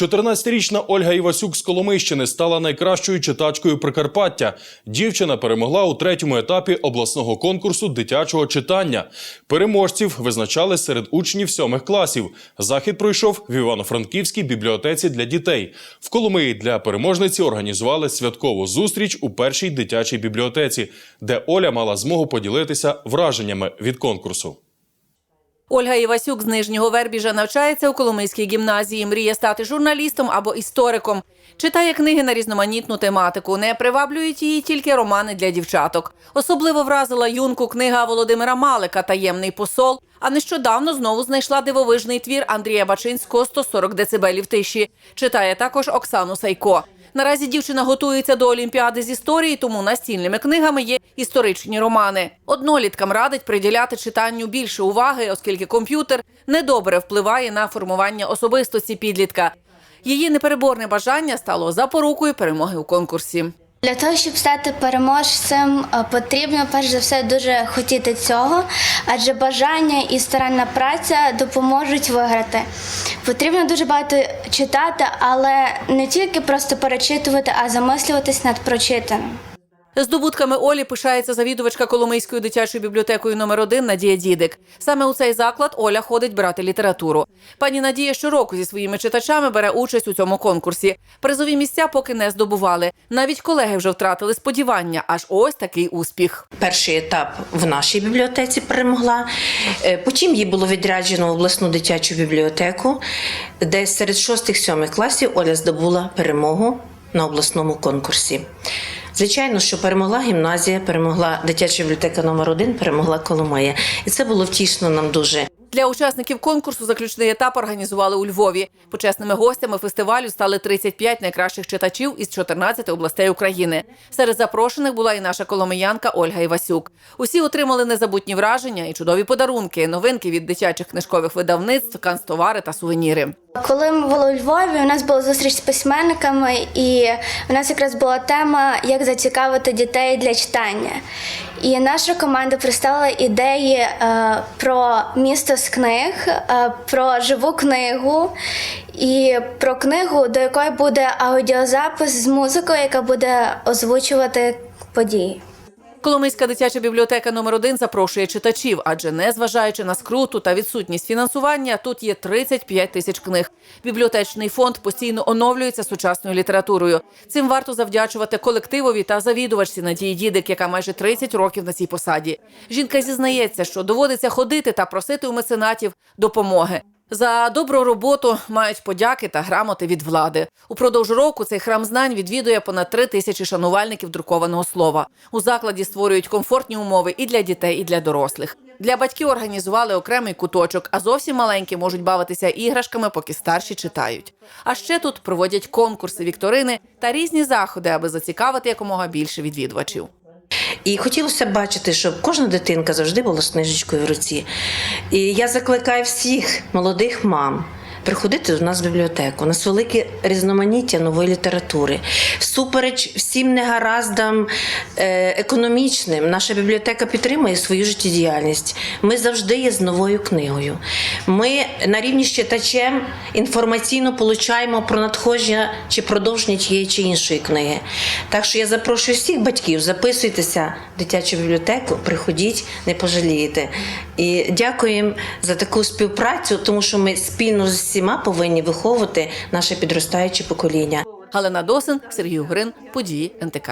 14-річна Ольга Івасюк з Коломийщини стала найкращою читачкою Прикарпаття. Дівчина перемогла у третьому етапі обласного конкурсу дитячого читання. Переможців визначали серед учнів сьомих класів. Захід пройшов в Івано-Франківській бібліотеці для дітей. В Коломиї для переможниці організували святкову зустріч у першій дитячій бібліотеці, де Оля мала змогу поділитися враженнями від конкурсу. Ольга Івасюк з Нижнього Вербіжа навчається у Коломийській гімназії. Мріє стати журналістом або істориком. Читає книги на різноманітну тематику. Не приваблюють її тільки романи для дівчаток. Особливо вразила юнку книга Володимира Малика Таємний посол. А нещодавно знову знайшла дивовижний твір Андрія Бачинського «140 децибелів тиші. Читає також Оксану Сайко. Наразі дівчина готується до олімпіади з історії, тому настільними книгами є історичні романи. Одноліткам радить приділяти читанню більше уваги, оскільки комп'ютер недобре впливає на формування особистості підлітка. Її непереборне бажання стало запорукою перемоги у конкурсі. Для того, щоб стати переможцем, е, потрібно перш за все дуже хотіти цього, адже бажання і старанна праця допоможуть виграти. Потрібно дуже багато читати, але не тільки просто перечитувати, а замислюватись над прочитаним. Здобутками Олі пишається завідувачка Коломийською дитячою бібліотекою номер 1 Надія Дідик. Саме у цей заклад Оля ходить брати літературу. Пані Надія щороку зі своїми читачами бере участь у цьому конкурсі. Призові місця поки не здобували. Навіть колеги вже втратили сподівання. Аж ось такий успіх. Перший етап в нашій бібліотеці перемогла. Е, Потім їй було відряджено в обласну дитячу бібліотеку, де серед шостих-сьомих класів Оля здобула перемогу на обласному конкурсі. Звичайно, що перемогла гімназія, перемогла дитяча бібліотека номер 1 перемогла Коломия. І це було втішно нам дуже. Для учасників конкурсу заключний етап організували у Львові. Почесними гостями фестивалю стали 35 найкращих читачів із 14 областей України. Серед запрошених була і наша коломиянка Ольга Івасюк. Усі отримали незабутні враження і чудові подарунки, новинки від дитячих книжкових видавництв, канцтовари та сувеніри. Коли ми були у Львові, у нас була зустріч з письменниками, і у нас якраз була тема, як зацікавити дітей для читання. І наша команда представила ідеї е, про місто з книг, е, про живу книгу і про книгу, до якої буде аудіозапис з музикою, яка буде озвучувати події. Коломийська дитяча бібліотека номер 1 запрошує читачів, адже незважаючи на скруту та відсутність фінансування, тут є 35 тисяч книг. Бібліотечний фонд постійно оновлюється сучасною літературою. Цим варто завдячувати колективові та завідувачці Надії Дідик, яка майже 30 років на цій посаді. Жінка зізнається, що доводиться ходити та просити у меценатів допомоги. За добру роботу мають подяки та грамоти від влади. Упродовж року цей храм знань відвідує понад три тисячі шанувальників друкованого слова. У закладі створюють комфортні умови і для дітей, і для дорослих. Для батьків організували окремий куточок, а зовсім маленькі можуть бавитися іграшками, поки старші читають. А ще тут проводять конкурси, вікторини та різні заходи, аби зацікавити якомога більше відвідувачів. І хотілося б бачити, щоб кожна дитинка завжди була з книжечкою в руці. І я закликаю всіх молодих мам. Приходити до нас в бібліотеку. У нас велике різноманіття нової літератури. Всупереч всім негараздам е, економічним, наша бібліотека підтримує свою життєдіяльність. Ми завжди є з новою книгою. Ми на рівні з читачем інформаційно получаємо про надходження чи продовження тієї чи іншої книги. Так що я запрошую всіх батьків, записуйтеся в дитячу бібліотеку, приходіть, не пожалієте. І дякуємо за таку співпрацю, тому що ми спільно з всіма повинні виховувати наше підростаюче покоління. Галина Досин, Сергій Угрин, події НТК.